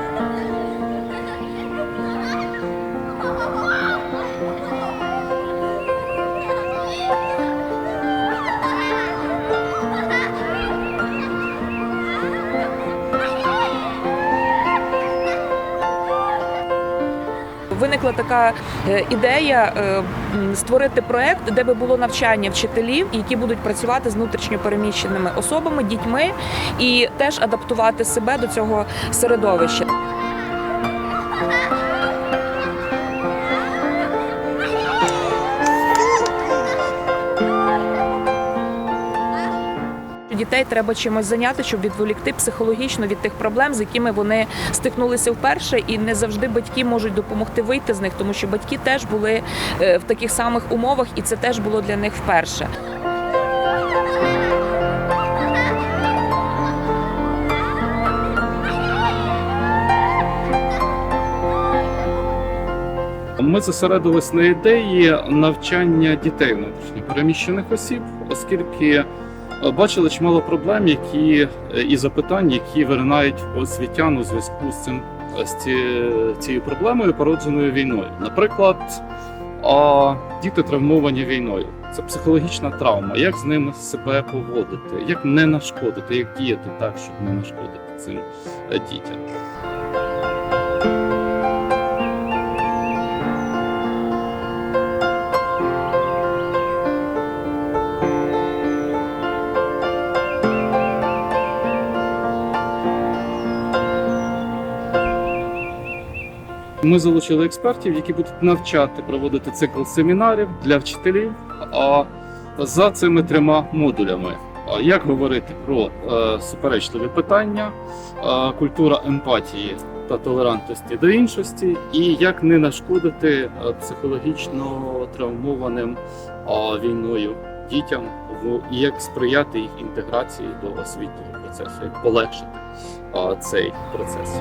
no. Виникла така е, ідея е, створити проект, де би було навчання вчителів, які будуть працювати з внутрішньопереміщеними особами, дітьми, і теж адаптувати себе до цього середовища. Дітей треба чимось зайняти, щоб відволікти психологічно від тих проблем, з якими вони стикнулися вперше, і не завжди батьки можуть допомогти вийти з них, тому що батьки теж були е, в таких самих умовах, і це теж було для них вперше. Ми зосередились на ідеї навчання дітей внутрішньо переміщених осіб, оскільки бачили чимало проблем, які е, і запитань, які виринають освітян у зв'язку з цим з цією проблемою, породженою війною. Наприклад, а, діти травмовані війною. Це психологічна травма. Як з ними себе поводити, як не нашкодити, як діяти так, щоб не нашкодити цим е, дітям. Ми залучили експертів, які будуть навчати проводити цикл семінарів для вчителів. А за цими трьома модулями: як говорити про е, суперечливі питання, е, культура емпатії та толерантності до іншості, і як не нашкодити е, психологічно травмованим війною дітям, і як сприяти їх інтеграції до освітнього процесу, як полегшити цей процес.